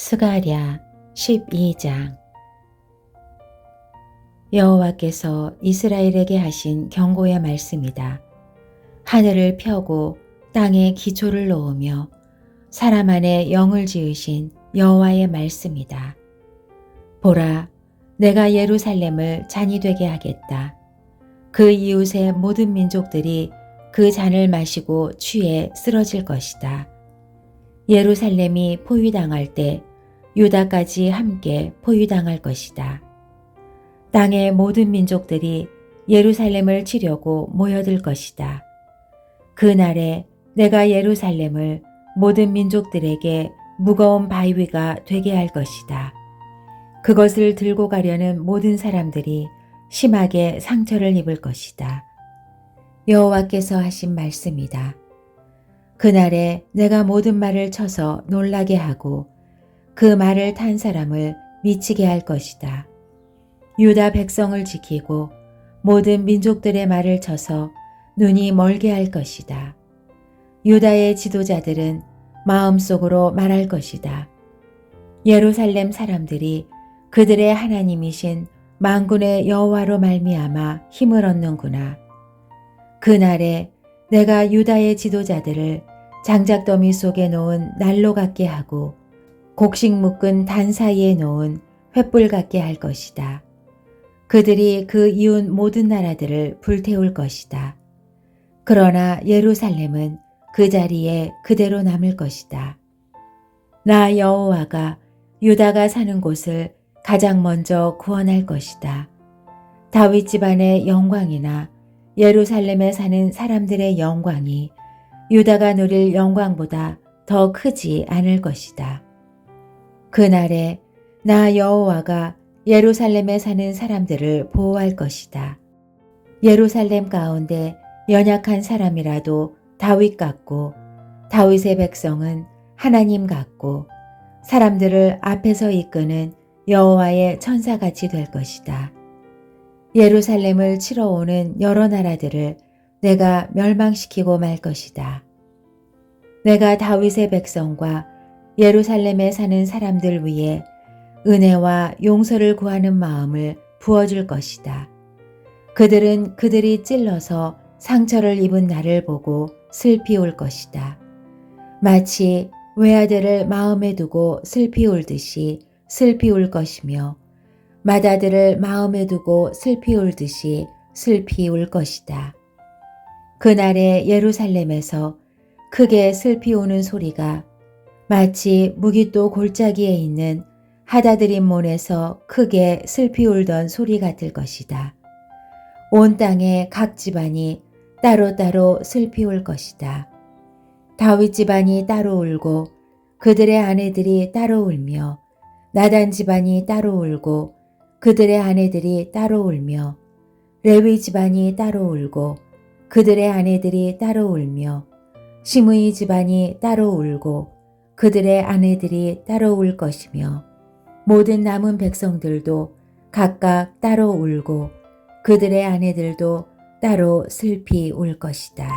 스가랴 12장 여호와께서 이스라엘에게 하신 경고의 말씀이다. 하늘을 펴고 땅에 기초를 놓으며 사람 안에 영을 지으신 여호와의 말씀이다. 보라, 내가 예루살렘을 잔이 되게 하겠다. 그 이웃의 모든 민족들이 그 잔을 마시고 취해 쓰러질 것이다. 예루살렘이 포위당할 때 유다까지 함께 포위당할 것이다. 땅의 모든 민족들이 예루살렘을 치려고 모여들 것이다. 그날에 내가 예루살렘을 모든 민족들에게 무거운 바위가 되게 할 것이다. 그것을 들고 가려는 모든 사람들이 심하게 상처를 입을 것이다. 여호와께서 하신 말씀이다. 그날에 내가 모든 말을 쳐서 놀라게 하고 그 말을 탄 사람을 미치게 할 것이다. 유다 백성을 지키고 모든 민족들의 말을 쳐서 눈이 멀게 할 것이다. 유다의 지도자들은 마음속으로 말할 것이다. 예루살렘 사람들이 그들의 하나님이신 만군의 여호와로 말미암아 힘을 얻는구나. 그날에 내가 유다의 지도자들을 장작더미 속에 놓은 난로 같게 하고 곡식 묶은 단 사이에 놓은 횃불 같게 할 것이다. 그들이 그 이웃 모든 나라들을 불태울 것이다. 그러나 예루살렘은 그 자리에 그대로 남을 것이다. 나 여호와가 유다가 사는 곳을 가장 먼저 구원할 것이다. 다윗 집안의 영광이나 예루살렘에 사는 사람들의 영광이 유다가 누릴 영광보다 더 크지 않을 것이다. 그날에 나 여호와가 예루살렘에 사는 사람들을 보호할 것이다. 예루살렘 가운데 연약한 사람이라도 다윗 같고 다윗의 백성은 하나님 같고 사람들을 앞에서 이끄는 여호와의 천사같이 될 것이다. 예루살렘을 치러 오는 여러 나라들을 내가 멸망시키고 말 것이다. 내가 다윗의 백성과 예루살렘에 사는 사람들 위해 은혜와 용서를 구하는 마음을 부어줄 것이다. 그들은 그들이 찔러서 상처를 입은 나를 보고 슬피 울 것이다. 마치 외아들을 마음에 두고 슬피 울듯이 슬피 울 것이며 맏아들을 마음에 두고 슬피 울듯이 슬피 울 것이다. 그날에 예루살렘에서 크게 슬피 우는 소리가 마치 무기또 골짜기에 있는 하다드림 몬에서 크게 슬피 울던 소리 같을 것이다. 온 땅의 각 집안이 따로따로 슬피 울 것이다. 다윗 집안이 따로 울고 그들의 아내들이 따로 울며 나단 집안이 따로 울고 그들의 아내들이 따로 울며 레위 집안이 따로 울고 그들의 아내들이 따로 울며 시므이 집안이 따로 울고 그들의 아내들이 따로 울 것이며 모든 남은 백성들도 각각 따로 울고 그들의 아내들도 따로 슬피 울 것이다.